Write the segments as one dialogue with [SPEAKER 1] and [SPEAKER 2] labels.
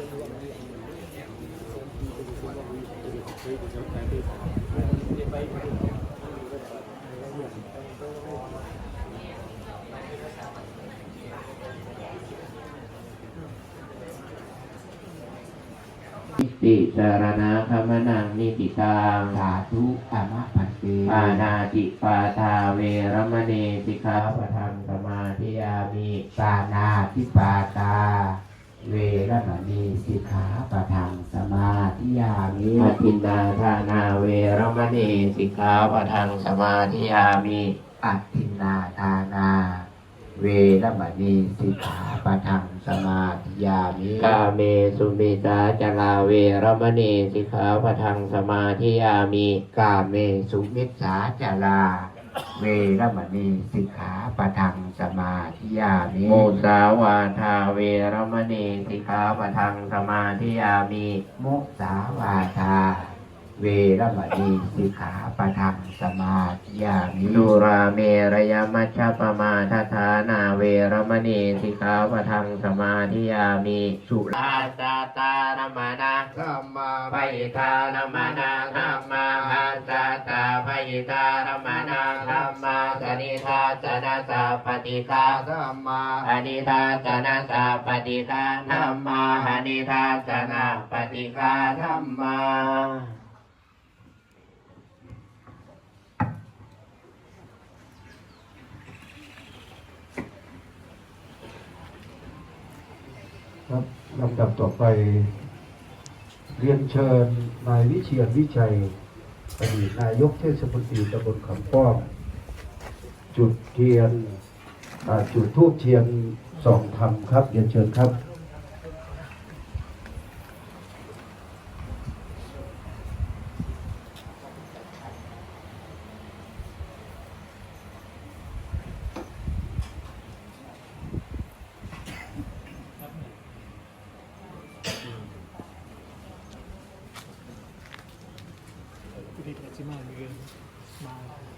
[SPEAKER 1] ติสารณาคมนังนิติตัง
[SPEAKER 2] สาธุอามะปันเต
[SPEAKER 1] ปานาติปาทาเวรมณีสิกขาปะทังสมาธิยามิ
[SPEAKER 2] ปานาทิปาตา เวรมณีสิกขาปะทังสมาธิยามิ
[SPEAKER 1] อาทินนาทานาเวรมณีสิกขาปะทังสมาธิยามิ
[SPEAKER 2] อัตถินนาทานา เวรมณีสิกขาปะทังสมาธิยามิ
[SPEAKER 1] กาเมสุมิตาจลาเวรมณีสิกขาปะทังสมาธิยามิ
[SPEAKER 2] กาเมสุมิสาจารา เวรมณีสิกขาปะทังสมาธิยามิ
[SPEAKER 1] โมสาวาทาเวรมณีสิกขาปะทังสมาธิยามิ
[SPEAKER 2] มุสาวาทา เวรมณีสิกขาปะทังสมาธิยามิ
[SPEAKER 1] สุราเมรยมัชฌปมาทฐานาเวรมณีสิกขาปะทังสมาธิยามิสุราจาตารมณะ
[SPEAKER 2] สัมมา
[SPEAKER 1] ปยิทานมนาธรรมาหัสสะตาปยิทานมนาธรรมาสนิทาสนะสัพปติคา
[SPEAKER 2] สัมมา
[SPEAKER 1] อนิทาสนะสัพปติคาธรรมาอนิทาสนะปฏิคาธรรมา
[SPEAKER 3] ลำดับต่อไป เรียนเชิญนายวิเชียรวิชัยอดีตนายกเทศมนตรีตำบลขำป้อม จุดเทียนจุดทูบเทียนสองธรรมครับ เรียนเชิญครับ Bye.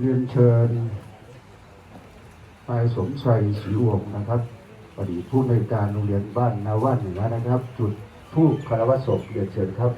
[SPEAKER 3] เรียนเชิญนายสมชัยศรีวงศ์นะครับอดีตผู้ในการโรงเรียนบ้านนาว่านเหนือนะครับ จุดทูบคารวะศพเรียนเชิญครับ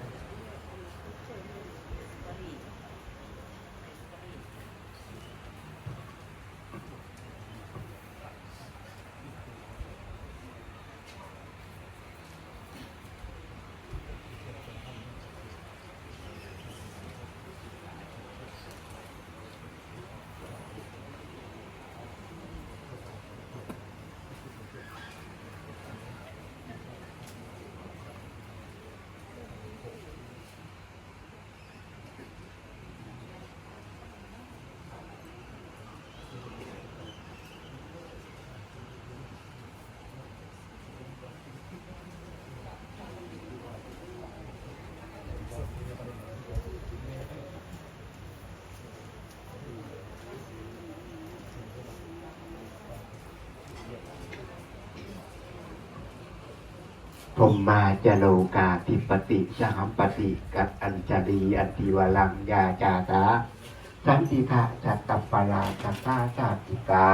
[SPEAKER 2] พรหมาจโลกาธิปติสหัมปติกัตอัญจลีอันติวลังยาจาตาสันติทะจัตตปาราจัตตาจาติกา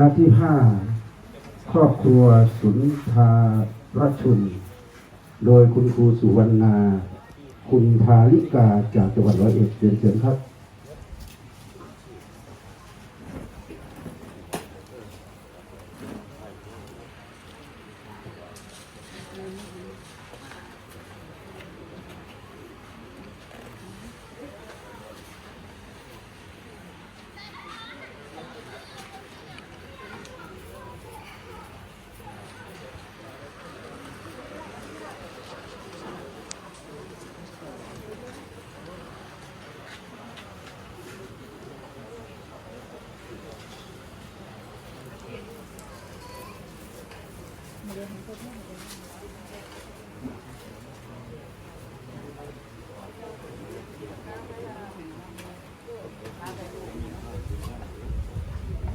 [SPEAKER 3] ณะที่ห้าครอบครัวสุนทารชุน โดยคุณครูสุวรรณา คุณภาลิกาจากจังหวัดร้อยเอ็ดเรียนเชิญครับ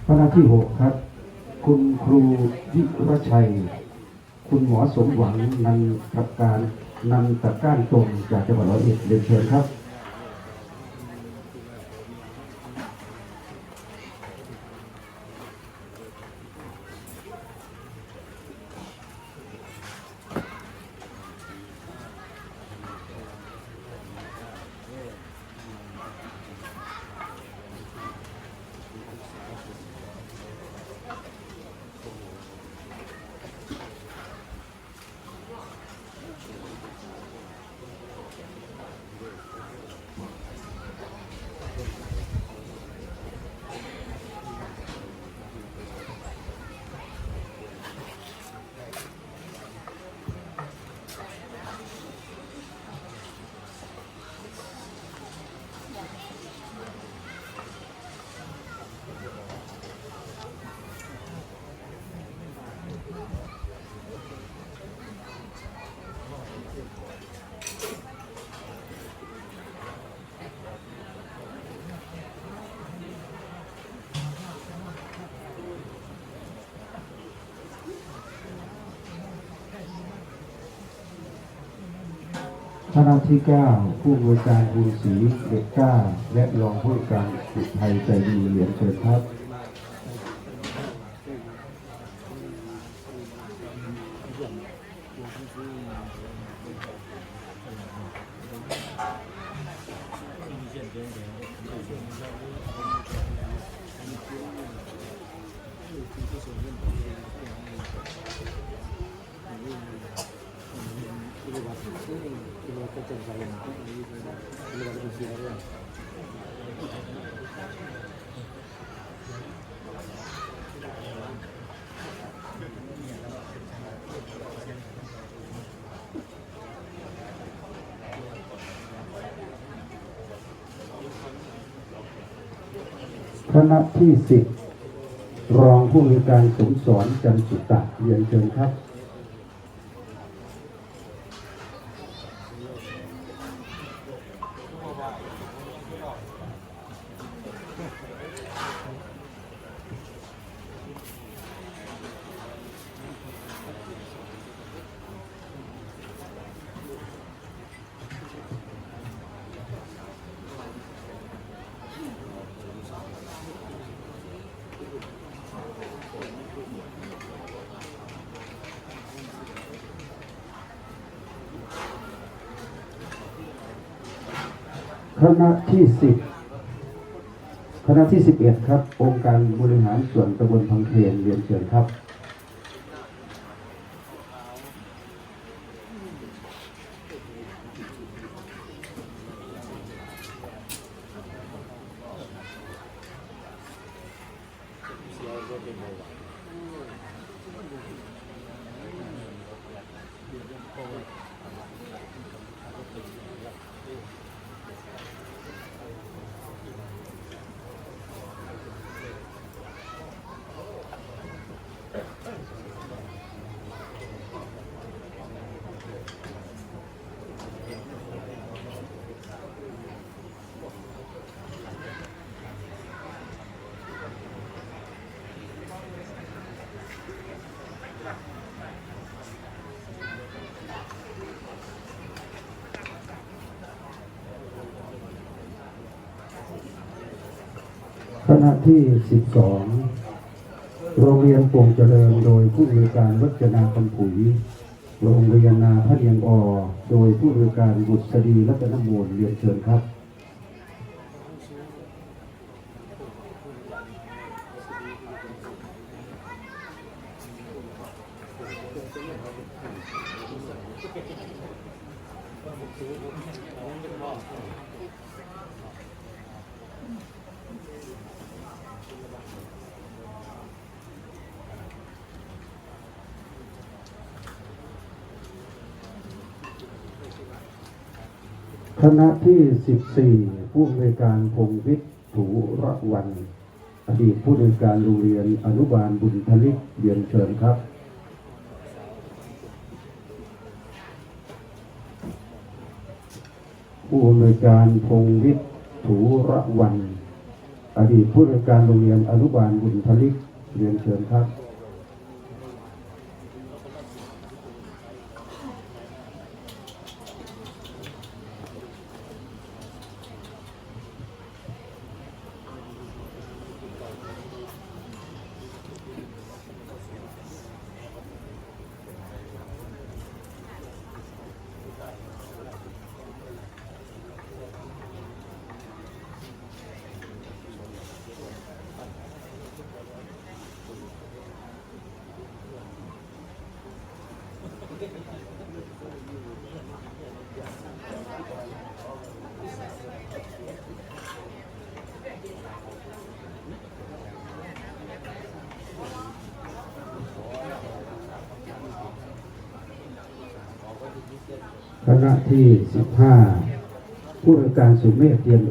[SPEAKER 3] คณะที่หกครับ คุณครูวิรชัย คุณหมอสมหวังนันทการนันตะก้านตรงจากจังหวัดร้อยเอ็ดเรียนเชิญครับ คณะที่เก้าผู้บริการบุญศรีเด็กก้า และรองผู้การสุไทยใจดีเหรียญเชิญครับ คณะที่สิบรองผู้มีการสมสอนจันสุตะเรียนเชิญครับ คณะที่สิบคณะที่สิบเอ็ดครับ องค์การบริหารส่วนตำบลพังเพนเรียนเชิญครับ ありがとうございます。 คณะที่ 12 โรงเรียนปวงเจริญโดยผู้อำนวยการวัฒนาคำผุย โรงเรียนนาพระเนียงอ โดยผู้บริการบุตรดีรัตนมูลเรียนเชิญครับ ณะที่ 14 ผู้อำนวยการพงวิทย์ถูระวัน อดีตผู้อำนวยการโรงเรียนอนุบาลบุญทลิกเรียนเชิญครับผู้อำนวยการพงวิทย์ถูระวัน อดีตผู้อำนวยการโรงเรียนอนุบาลบุญทลิกเรียนเชิญครับ คณะที่ 15 ผู้อำนวยการสุเมธเทียน